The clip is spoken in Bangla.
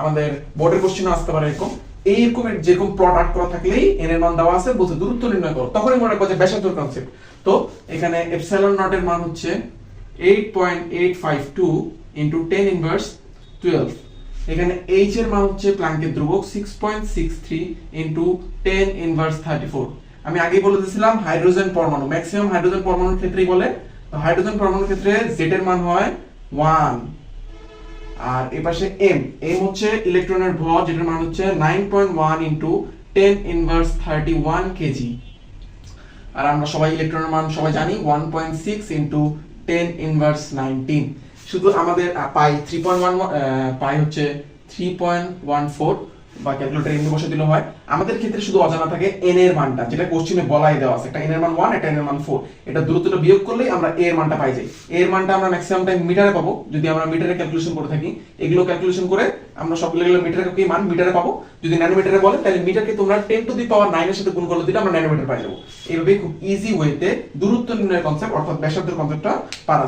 আমাদের বোর্ডের কোশ্চেন আসতে পারে এরকম। এইরকম যেরকম প্রোডাক্ট করা থাকলেই এন এর মান দেওয়া আছে, বলছে দূরত্ব নির্ণয় করো। তখনই মনে রাখব যে ব্যাসার্ধর কনসেপ্ট তো এখানে এপসাইলন নট এর মান হচ্ছে 8.852 ইনটু 10 ইনভার্স 12 এখানে এইচ এর মান হচ্ছে প্ল্যাঙ্কের ধ্রুবক 6.63 ইনটু 10 ইনভার্স 34 আমি আগেই বলে দিয়েছিলাম হাইড্রোজেন পরমাণু। ম্যাক্সিমাম হাইড্রোজেন পরমাণুর ক্ষেত্রেই বলে, তো হাইড্রোজেন পরমাণুর ক্ষেত্রে জেড এর মান হয় 1 আর এই পাশে এম এম হচ্ছে ইলেকট্রনের ভর, যেটার মান হচ্ছে 9.1 ইনটু টেন ইনভার্স 31 কেজি আর আমরা সবাই ইলেকট্রনের মান সবাই জানি 1.6 ইনটু টেন ইনভার্স 19 শুধু আমাদের pi three point one pi হচ্ছে 3.14 বা ক্যালকুলেটর এমনি বসে দিলে হয়। আমাদের ক্ষেত্রে শুধু অজানা থাকে n এর মানটা, যেটা কোশ্চেনে বলাই দেওয়া আছে। একটা n এর মান 1 একটা n এর মান 4 এটা দূরত্বটা বিয়োগ করলেই আমরা এর মানটা পাই যাই। এর মানটা আমরা ম্যাক্সিমাম টাইম মিটারে পাবো। যদি আমরা মিটারে ক্যালকুলেশন করে থাকি, এগুলো ক্যালকুলেশন করে আমরা সবগুলো এগুলো মিটারে কি মান মিটারে পাবো। যদি ন্যানোমিটারে বলে, তাহলে মিটারকে তোমরা 10 টু দি পাওয়ার 9 এর সাথে গুণ করলে দিলে আমরা ন্যানোমিটার পাই যাব। এইভাবে খুব ইজি ওয়েতে দূরত্ব নির্ণয়ের কনসেপ্ট অর্থাৎ ব্যাসার্ধের কনসেপ্টটা পারা